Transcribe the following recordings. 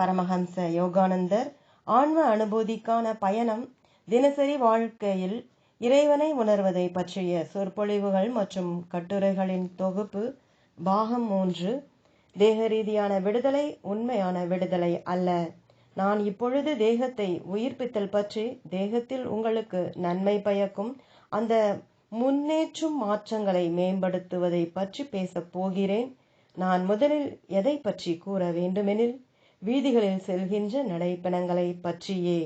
பரமஹம்ச யோகானந்தர் ஆன்ம அனுபூதிக்கான பயணம் தினசரி வாழ்க்கையில் இறைவனை உணர்வதை பற்றிய சொற்பொழிவுகள் மற்றும் கட்டுரைகளின் தொகுப்பு பாகம் மூன்று தேக ரீதியான விடுதலை உண்மையான விடுதலை அல்ல. நான் இப்பொழுது தேகத்தை உயிர்ப்பித்தல் பற்றி தேகத்தில் உங்களுக்கு நன்மை பயக்கும் அந்த முன்னேற்றும் மாற்றங்களை மேம்படுத்துவதை பற்றி பேசப் போகிறேன். நான் முதலில் எதை பற்றி கூற வேண்டுமெனில் வீதிகளில் செல்கின்ற நடைப்பணங்களை பற்றியே.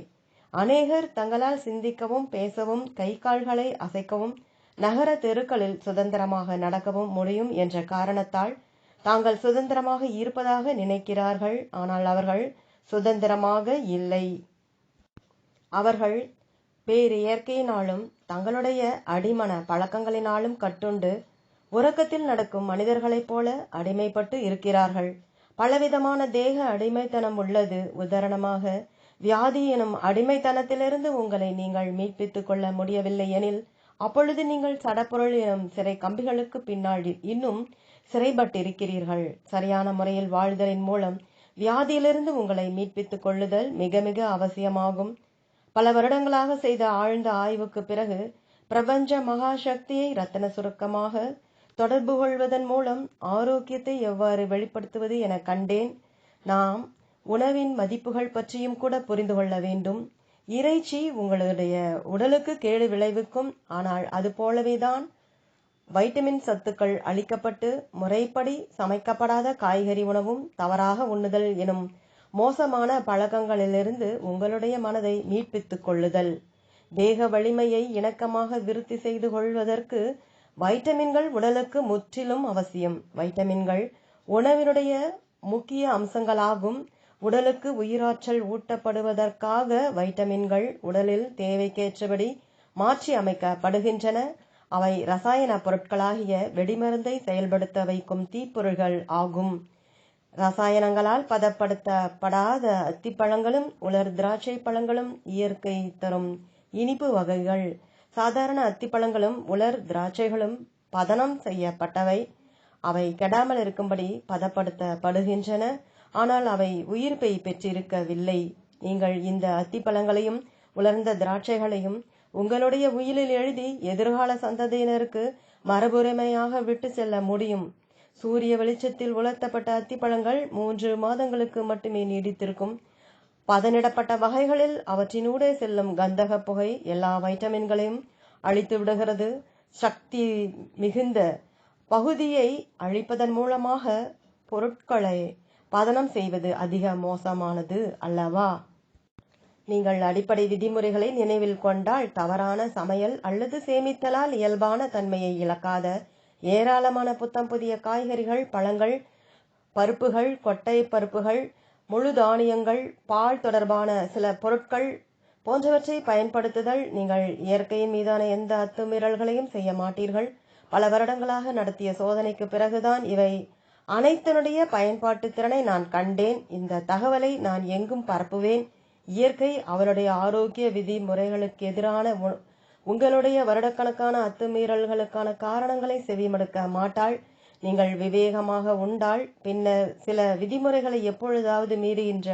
அநேகர் தங்களால் சிந்திக்கவும் பேசவும் கை கால்களை அசைக்கவும் நகர தெருக்களில் சுதந்திரமாக நடக்கவும் முடியும் என்ற காரணத்தால் தாங்கள் சுதந்திரமாக இருப்பதாக நினைக்கிறார்கள். ஆனால் அவர்கள் சுதந்திரமாக இல்லை. அவர்கள் பேரியற்கையினாலும் தங்களுடைய அடிமன பழக்கங்களினாலும் கட்டுண்டு உறக்கத்தில் நடக்கும் மனிதர்களைப் போல அடிமைப்பட்டு இருக்கிறார்கள். பலவிதமான தேக அடிமைத்தனம் உள்ளது. உதாரணமாக வியாதி எனும் அடிமைத்தனத்திலிருந்து உங்களை நீங்கள் மீட்பித்துக் கொள்ள முடியவில்லை எனில் அப்பொழுது நீங்கள் சடப்பொருள் எனும் சிறை கம்பிகளுக்கு பின்னால் இன்னும் சிறைப்பட்டிருக்கிறீர்கள். சரியான முறையில் வாழ்தலின் மூலம் வியாதியிலிருந்து உங்களை மீட்பித்துக் கொள்ளுதல் மிக மிக அவசியமாகும். பல வருடங்களாக செய்த ஆழ்ந்த ஆய்வுக்கு பிறகு பிரபஞ்ச மகாசக்தியை ரத்தன சுருக்கமாக தொடர்பு கொள்வதன் மூலம் ஆரோக்கியத்தை எவ்வாறு வெளிப்படுத்துவது என கண்டேன். நாம் உணவின் மதிப்புகள் பற்றியும் கூட புரிந்து கொள்ள வேண்டும். இறைச்சி உங்களுடைய உடலுக்கு கேடு விளைவிக்கும். ஆனால் அது போலவேதான் வைட்டமின் சத்துக்கள் அளிக்கப்பட்டு முறைப்படி சமைக்கப்படாத காய்கறி உணவும் தவறாக உண்ணுதல் எனும் மோசமான பழக்கங்களிலிருந்து உங்களுடைய மனதை மீட்பித்துக் கொள்ளுதல். தேக வலிமையை இணக்கமாக விருத்தி செய்து கொள்வதற்கு வைட்டமின்கள் உடலுக்கு முற்றிலும் அவசியம். வைட்டமின்கள் உணவினுடைய முக்கிய அம்சங்களாகும். உடலுக்கு உயிராற்றல் ஊட்டப்படுவதற்காக வைட்டமின்கள் உடலில் தேவைக்கேற்றபடி மாற்றி அமைக்கப்படுகின்றன. அவை ரசாயன பொருட்களாகிய வெடிமருந்தை செயல்படுத்த வைக்கும் தீப்பொருள்கள் ஆகும். ரசாயனங்களால் பதப்படுத்தப்படாத அத்திப்பழங்களும் உலர் திராட்சை பழங்களும் இயற்கை தரும் இனிப்பு வகைகள். சாதாரண அத்திப்பழங்களும் உலர் திராட்சைகளும் பதனம் செய்யப்பட்டவை. அவை கெடாமல் இருக்கும்படி பதப்படுத்தப்படுகின்றன. ஆனால் அவை உயிர்ப்பை பெற்றிருக்கவில்லை. நீங்கள் இந்த அத்திப்பழங்களையும் உலர்ந்த திராட்சைகளையும் உங்களுடைய உயிரில் எழுதி எதிர்கால சந்ததியினருக்கு மரபுரிமையாக விட்டு செல்ல முடியும். சூரிய வெளிச்சத்தில் உலர்த்தப்பட்ட அத்திப்பழங்கள் மூன்று மாதங்களுக்கு மட்டுமே நீடித்திருக்கும். பதனிடப்பட்ட வகைகளில் அவற்றினூடே செல்லும் கந்தக புகை எல்லா வைட்டமின்களையும் அழித்து விடுகிறது. சக்தி மிகுந்த பகுதியை அழிப்பதன் மூலமாக பொருட்களை பதனம் செய்வது அதிக மோசமானது அல்லவா? நீங்கள் அடிப்படை விதிமுறைகளை நினைவில் கொண்டால் தவறான சமையல் அல்லது சேமித்தலால் இயல்பான தன்மையை இழக்காத ஏராளமான புத்தம் புதிய காய்கறிகள் பழங்கள் பருப்புகள் கொட்டை பருப்புகள் முழு தானியங்கள் பால் தொடர்பான சில பொருட்கள் போன்றவற்றை பயன்படுத்துதல் நீங்கள் இயற்கையின் மீதான எந்த அத்துமீறல்களையும் செய்ய மாட்டீர்கள். பல வருடங்களாக நடத்திய சோதனைக்கு பிறகுதான் இவை அனைத்தினுடைய பயன்பாட்டு திறனை நான் கண்டேன். இந்த தகவலை நான் எங்கும் பரப்புவேன். இயற்கை அவருடைய ஆரோக்கிய விதிமுறைகளுக்கு எதிரான உங்களுடைய வருடக்கணக்கான அத்துமீறல்களுக்கான காரணங்களை செவிமடுக்க மாட்டாள். நீங்கள் விவேகமாக உண்டால் பின்னர் சில விதிமுறைகளை எப்பொழுதாவது மீறுகின்ற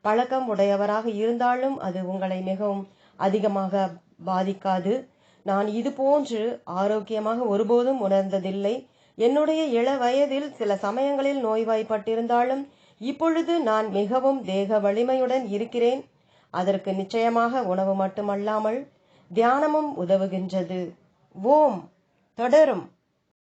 பழக்கம் உடையவராக இருந்தாலும் அது உங்களை மிகவும் அதிகமாக பாதிக்காது. நான் இது போன்று ஆரோக்கியமாக ஒருபோதும் உணர்ந்ததில்லை. என்னுடைய இள வயதில் சில சமயங்களில் நோய்வாய்ப்பட்டிருந்தாலும் இப்பொழுது நான் மிகவும் தேக வலிமையுடன் இருக்கிறேன். அதற்கு நிச்சயமாக உணவு மட்டுமல்லாமல் தியானமும் உதவுகின்றது. ஓம். தொடரும்.